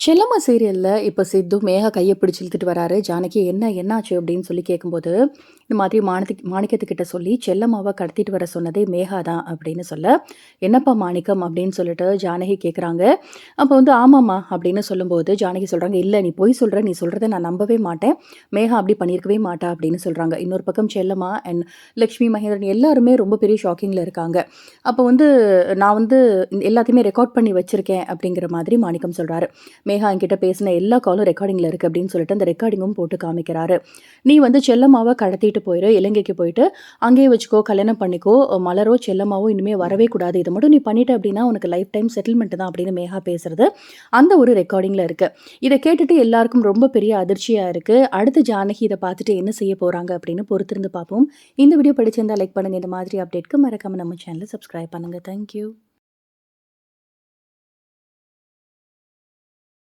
செல்லம்மா சீரியலில் இப்போ சித்து மேகா கையை பிடிச்சி இழுத்துட்டு வராரு. ஜானகி என்ன என்னாச்சு? அப்படின்னு சொல்லி கேட்கும்போது இந்த மாதிரி மாணிக்க மாணிக்கத்துக்கிட்ட சொல்லி செல்லம்மாவை கடத்திட்டு வர சொன்னதே மேகா தான் அப்படின்னு சொல்ல என்னப்பா மாணிக்கம்? அப்படின்னு சொல்லிட்டு ஜானகி கேட்குறாங்க அப்போ வந்து ஆமாம்மா அப்படின்னு சொல்லும்போது ஜானகி சொல்கிறாங்க இல்லை நீ போய் சொல்கிற நீ சொல்கிறத நான் நம்பவே மாட்டேன். மேகா அப்படி பண்ணியிருக்கவே மாட்டா அப்படின்னு சொல்கிறாங்க இன்னொரு பக்கம் செல்லம்மா அண்ட் லக்ஷ்மி மகேந்திரன் எல்லாருமே ரொம்ப பெரிய ஷாக்கிங்கில் இருக்காங்க. அப்போ வந்து நான் வந்து எல்லாத்தையுமே ரெக்கார்ட் பண்ணி வச்சுருக்கேன் அப்படிங்கிற மாதிரி மாணிக்கம் சொல்கிறாரு மேகா என்கிட்ட பேசின எல்லா காலும் ரெக்கார்டிங்கில் இருக்குது அப்படின்னு சொல்லிட்டு அந்த ரெக்கார்டிங்கும் போட்டு காமிக்கிறாரு. நீ வந்து செல்லம்மாவை கடத்திட்டு போயிரு இலங்கைக்கு போயிட்டு அங்கேயே வச்சுக்கோ கல்யாணம் பண்ணிக்கோ மலரோ செல்லம்மாவோ இனிமேல் வரவே கூடாது. இதை மட்டும் நீ பண்ணிட்ட அப்படின்னா உனக்கு லைஃப் டைம் செட்டில்மெண்ட் தான் அப்படின்னு மேகா பேசுறது. அந்த ஒரு ரெக்கார்டிங்கில் இருக்குது இதை கேட்டுட்டு எல்லாருக்கும் ரொம்ப பெரிய அதிர்ச்சியாக இருக்குது அடுத்து ஜானகி இதை பார்த்துட்டு என்ன செய்ய போகிறாங்க அப்படின்னு பொறுத்திருந்து பார்ப்போம். இந்த வீடியோ படிச்சிருந்தா லைக் பண்ணுங்கள் இந்த மாதிரி அப்டேட்க்கு மறக்காமல் நம்ம சேனலை சப்ஸ்கிரைப் பண்ணுங்கள் தேங்க்யூ